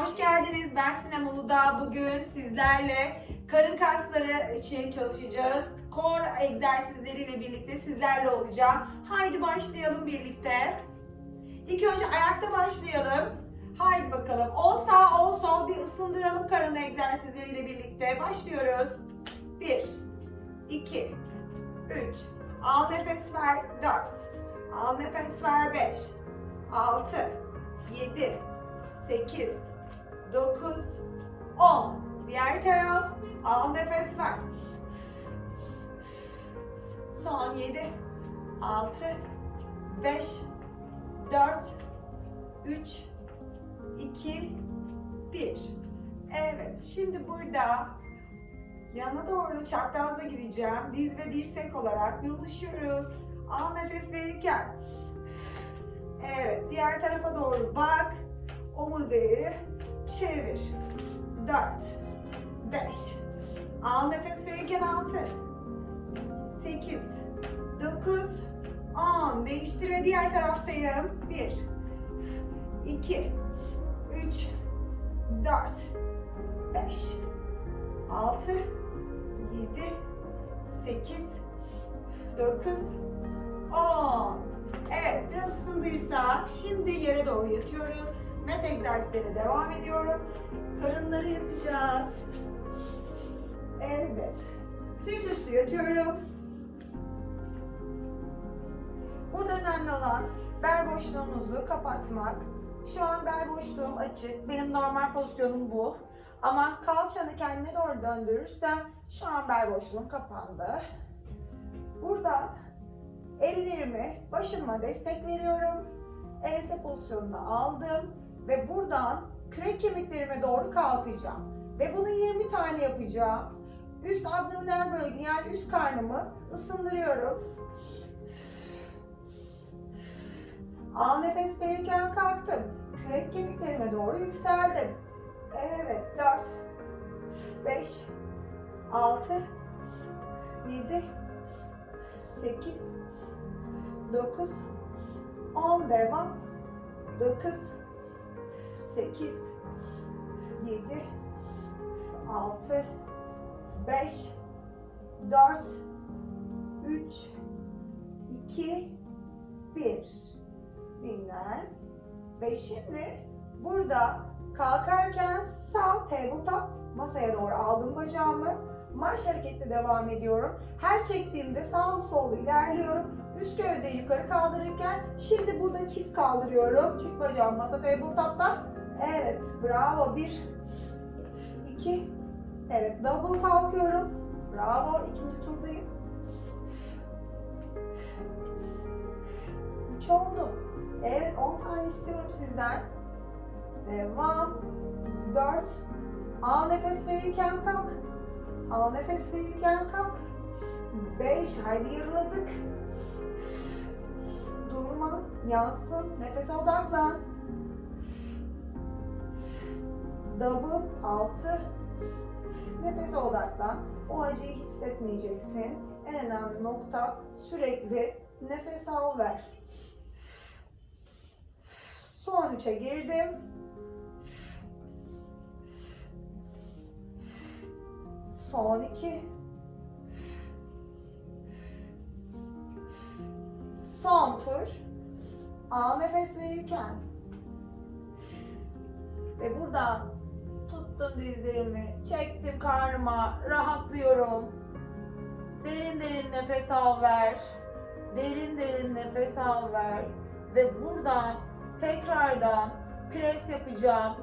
hoş geldiniz. Ben Sinem Uludağ. Bugün sizlerle karın kasları için çalışacağız. Core egzersizleriyle birlikte sizlerle olacağım. Haydi başlayalım birlikte. İlk önce ayakta başlayalım. Haydi bakalım. 10 sağ 10 sol bir ısındıralım karın egzersizleriyle birlikte. Başlıyoruz. 1 2 3 Al nefes ver 4 Al nefes ver 5 6 7 8 9 10 Diğer taraf al nefes ver Son 7 6 5 4 3 2 1 Evet şimdi burada yana doğru çaprazla gideceğim. Diz ve dirsek olarak yoluşuyoruz. Al nefes verirken Evet, diğer tarafa doğru bak. Omurgayı çevir. 4 5 Al nefes verirken 6 8 9 10 Değiştir ve diğer taraftayım. 1 2 3 4 5 6 7 8 9 10 Evet, biraz ısındıysak şimdi yere doğru yatıyoruz. Met egzersizlerine devam ediyorum. Karınları yapacağız. Evet. Sırt üstü yatıyorum. Burada önemli olan bel boşluğumuzu kapatmak. Şu an bel boşluğum açık. Benim normal pozisyonum bu. Ama kalçanı kendine doğru döndürürsen şu an bel boşluğum kapandı. Burada Ellerimi başıma destek veriyorum. Ense pozisyonuna aldım ve buradan kürek kemiklerime doğru kalkacağım. Ve bunu 20 tane yapacağım. Üst abdominal bölge yani üst karnımı ısındırıyorum. Al nefes verirken kalktım. Kürek kemiklerime doğru yükseldim. Evet 4 5 6 7 8 9 10 devam 9 8 7 6 5 4 3 2 1 dinlen ve şimdi burada kalkarken sağ tabletop masaya doğru aldım bacağımı marş hareketle devam ediyorum. Her çektiğimde sağ sol ilerliyorum. Üst gövdeyi yukarı kaldırırken şimdi burada çift kaldırıyorum. Çift bacağım masa tabletop'ta. Evet bravo. Bir, iki, evet double kalkıyorum. Bravo. ikinci turdayım. Üç oldu. Evet 10 tane istiyorum sizden. Devam. Dört. Al nefes verirken kalk. Al nefes verirken kalk. 5. Haydi yarıladık. Durma. Yansın. Nefese odaklan. Double. 6. Nefese odaklan. O acıyı hissetmeyeceksin. En önemli nokta sürekli nefes al ver. Son 3'e girdim. Son iki. Son tur. Al nefes verirken. Ve buradan tuttum dizlerimi, çektim karnıma, rahatlıyorum. Derin derin nefes al ver. Derin derin nefes al ver. Ve buradan tekrardan pres yapacağım.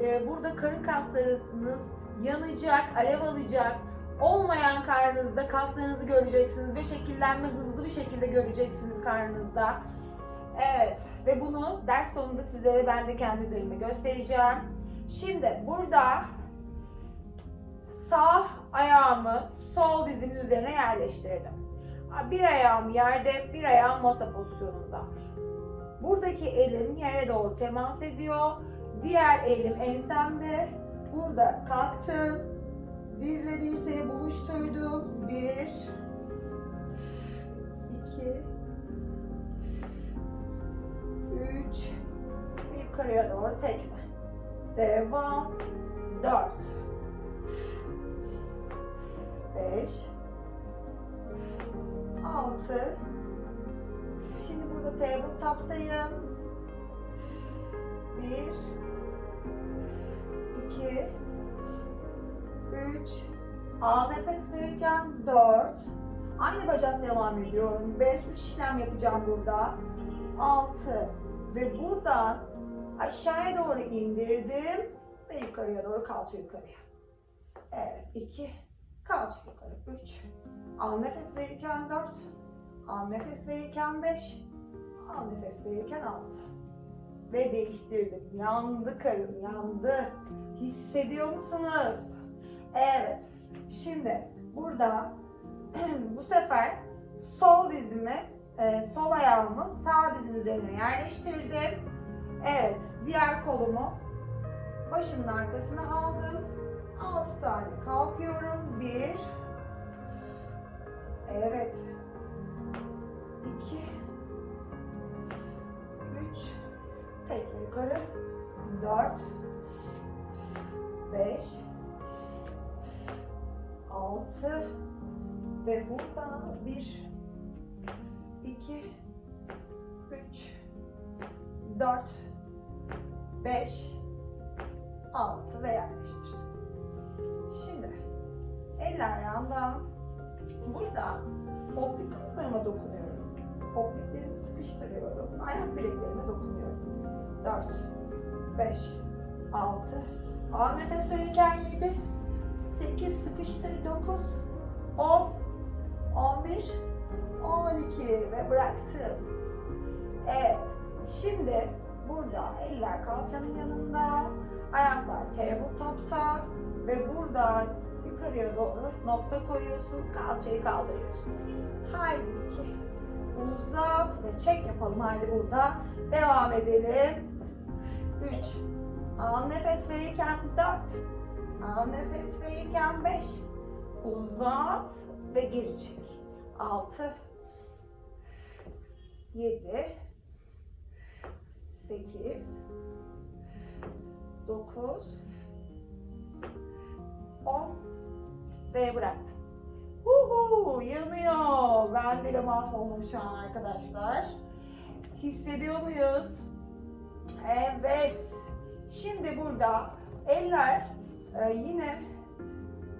Ee, burada karın kaslarınız yanacak, alev alacak. Olmayan karnınızda kaslarınızı göreceksiniz ve şekillenme hızlı bir şekilde göreceksiniz karnınızda. Evet ve bunu ders sonunda sizlere ben de kendi üzerime göstereceğim. Şimdi burada sağ ayağımı sol dizimin üzerine yerleştirdim. Bir ayağım yerde, bir ayağım masa pozisyonunda. Buradaki elim yere doğru temas ediyor. Diğer elim ensemde. Burada kalktım. Diz ve dirseği buluşturdum. Bir, iki, üç, yukarıya doğru tekme. Devam. Dört. Beş. Altı. Şimdi burada tabletop'tayım. Bir. iki, Üç. Al nefes verirken dört. Aynı bacak devam ediyorum. Beş. Üç işlem yapacağım burada. Altı. Ve buradan aşağıya doğru indirdim ve yukarıya doğru kalça yukarıya. Evet, iki, kalça yukarı, üç. Al nefes verirken dört, al nefes verirken beş, al nefes verirken altı. Ve değiştirdim. Yandı karın, yandı. Hissediyor musunuz? Evet. Şimdi burada bu sefer sol dizimi, e, sol ayağımı sağ dizim üzerine yerleştirdim. Evet, diğer kolumu başımın arkasına aldım. 6 tane kalkıyorum. 1 Evet. 2 3 Tekrar yukarı. 4 5 6 ve burada 1 2 3 4 5 6 ve yerleştirdim. Şimdi eller yandan burada optik kaslarıma dokunuyorum. Optiklerimi sıkıştırıyorum. Ayak bileklerime dokunuyorum. 4 5 6 Al nefes verirken 7 8 sıkıştır 9 10 11 12 ve bıraktım. Evet. Şimdi burada eller kalçanın yanında, ayaklar tabletop'ta ve buradan yukarıya doğru nokta koyuyorsun, kalçayı kaldırıyorsun. Haydi iki, uzat ve çek yapalım. Haydi burada devam edelim. Üç, al nefes verirken dört, al nefes verirken beş, uzat ve geri çek. Altı, yedi, 8 9 10 ve bıraktım. Uhu, yanıyor. Ben bile mahvoldum şu an arkadaşlar. Hissediyor muyuz? Evet. Şimdi burada eller e, yine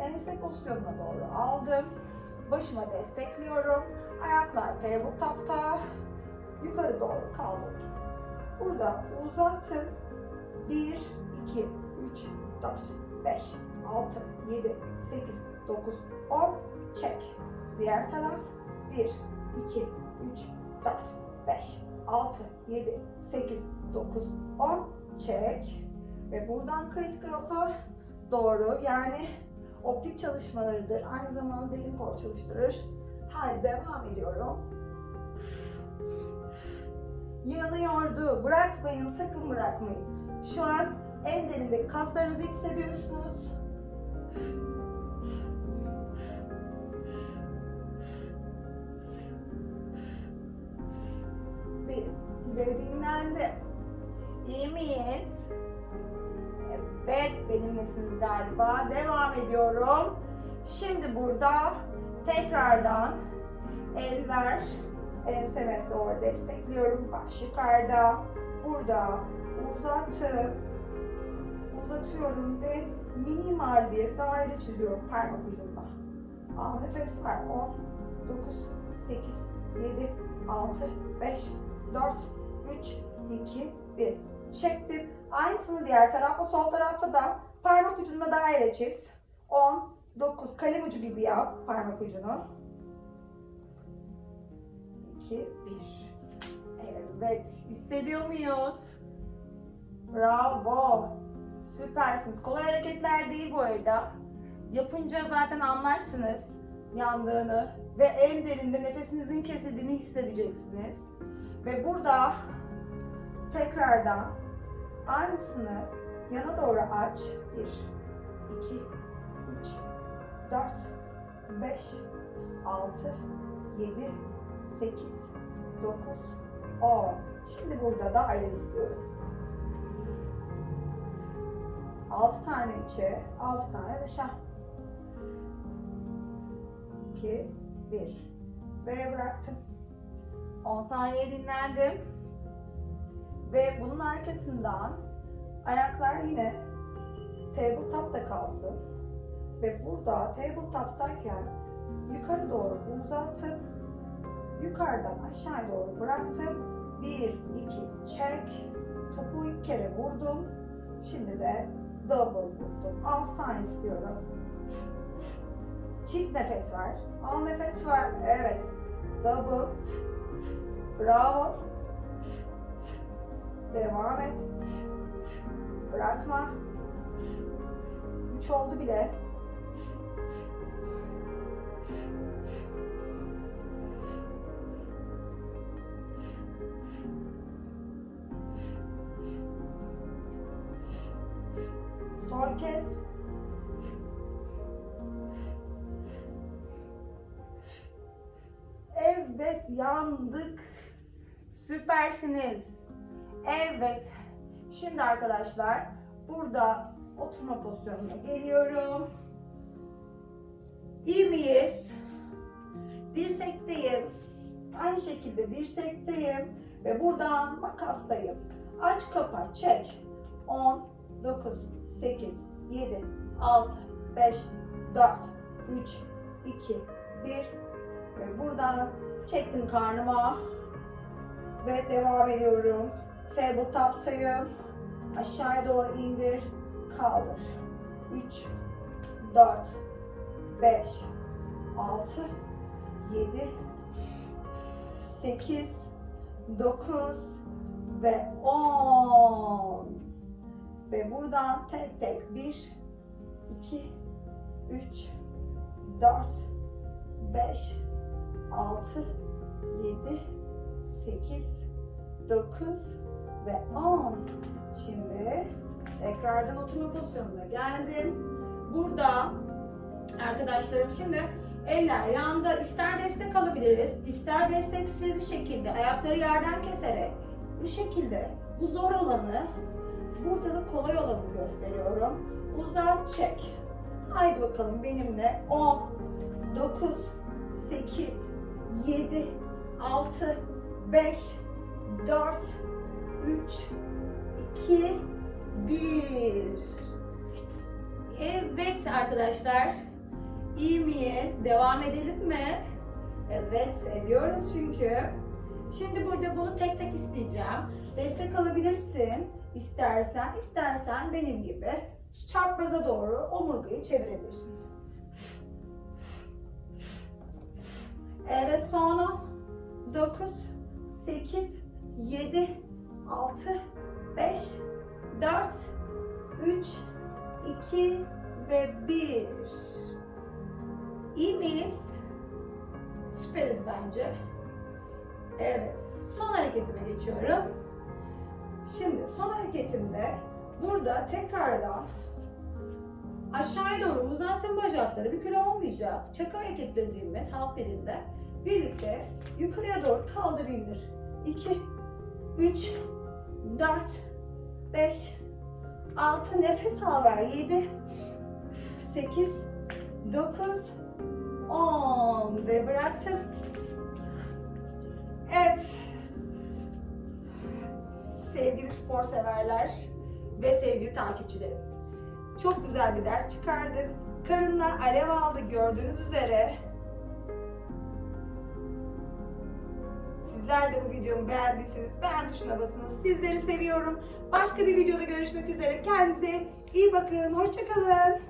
ense pozisyonuna doğru aldım. Başıma destekliyorum. Ayaklar tabletop'ta. Yukarı doğru kaldırdım. Burada uzattım. 1, 2, 3, 4, 5, 6, 7, 8, 9, 10. Çek. Diğer taraf. 1, 2, 3, 4, 5, 6, 7, 8, 9, 10. Çek. Ve buradan kriz cross'a doğru yani optik çalışmalarıdır. Aynı zamanda derin kol çalıştırır. Haydi devam ediyorum. Yanıyordu. Bırakmayın, sakın bırakmayın. Şu an en derindeki kaslarınızı hissediyorsunuz. Bir ve dinlendi. İyi miyiz? Evet, benimlesiniz galiba. Devam ediyorum. Şimdi burada tekrardan eller enseme doğru destekliyorum. Baş yukarıda. Burada uzatıp uzatıyorum ve minimal bir daire çiziyorum parmak ucunda. Al nefes ver. 10, 9, 8, 7, 6, 5, 4, 3, 2, 1. Çektim. Aynısını diğer tarafa, sol tarafa da parmak ucunda daire çiz. 10, 9, kalem ucu gibi yap parmak ucunu. 2, 1. Evet, hissediyor muyuz? Bravo. Süpersiniz. Kolay hareketler değil bu arada. Yapınca zaten anlarsınız yandığını ve en derinde nefesinizin kesildiğini hissedeceksiniz. Ve burada tekrardan aynısını yana doğru aç. 1, 2, 3, 4, 5, 6, 7, 8, 9, 10. Şimdi burada daire istiyorum. 6 tane içe, 6 tane dışa. 2, 1. Ve bıraktım. 10 saniye dinlendim. Ve bunun arkasından ayaklar yine tabletop'ta kalsın. Ve burada tabletop'tayken yukarı doğru uzatıp yukarıdan aşağı doğru bıraktım. 1, 2, çek. Topu ilk kere vurdum. Şimdi de double vurdum. Al saniye istiyorum. Çift nefes ver. Al nefes ver. Evet. Double. Bravo. Devam et. Bırakma. Üç oldu bile. Son kez. Evet yandık. Süpersiniz. Evet. Şimdi arkadaşlar burada oturma pozisyonuna geliyorum. İyi miyiz? Dirsekteyim. Aynı şekilde dirsekteyim. Ve buradan makastayım. Aç kapa çek. 10, 9, 8, 7, 6, 5, 4, 3, 2, 1 ve buradan çektim karnıma ve devam ediyorum. Tabletop'tayım. Aşağıya doğru indir, kaldır. 3, 4, 5, 6, 7, 8, 9 ve 10. Ve buradan tek tek 1, 2, 3, 4, 5, 6, 7, 8, 9 ve 10. Şimdi tekrardan oturma pozisyonuna geldim. Burada arkadaşlarım şimdi eller yanda ister destek alabiliriz, ister desteksiz bir şekilde ayakları yerden keserek bu şekilde bu zor olanı burada da kolay olanı gösteriyorum. Uzat çek. Haydi bakalım benimle 10, 9, 8, 7, 6, 5, 4, 3, 2, 1. Evet arkadaşlar. İyi miyiz? Devam edelim mi? Evet ediyoruz çünkü. Şimdi burada bunu tek tek isteyeceğim. Destek alabilirsin. İstersen, istersen benim gibi çapraza doğru omurgayı çevirebilirsin. Evet son 10, 9, 8, 7, 6, 5, 4, 3, 2 ve 1. İyi miyiz? Süperiz bence. Evet, son hareketime geçiyorum. Şimdi son hareketimde burada tekrardan aşağıya doğru uzattım bacakları. Bir kilo olmayacak. Çakı hareket dediğimiz halk dilinde birlikte yukarıya doğru kaldır indir. 2, 3, 4, 5, 6 nefes al ver. 7, 8, 9, 10 ve bıraktım. Sevgili spor severler ve sevgili takipçilerim. Çok güzel bir ders çıkardık. Karınlar alev aldı gördüğünüz üzere. Sizler de bu videomu beğendiyseniz beğen tuşuna basınız. Sizleri seviyorum. Başka bir videoda görüşmek üzere. Kendinize iyi bakın. Hoşçakalın.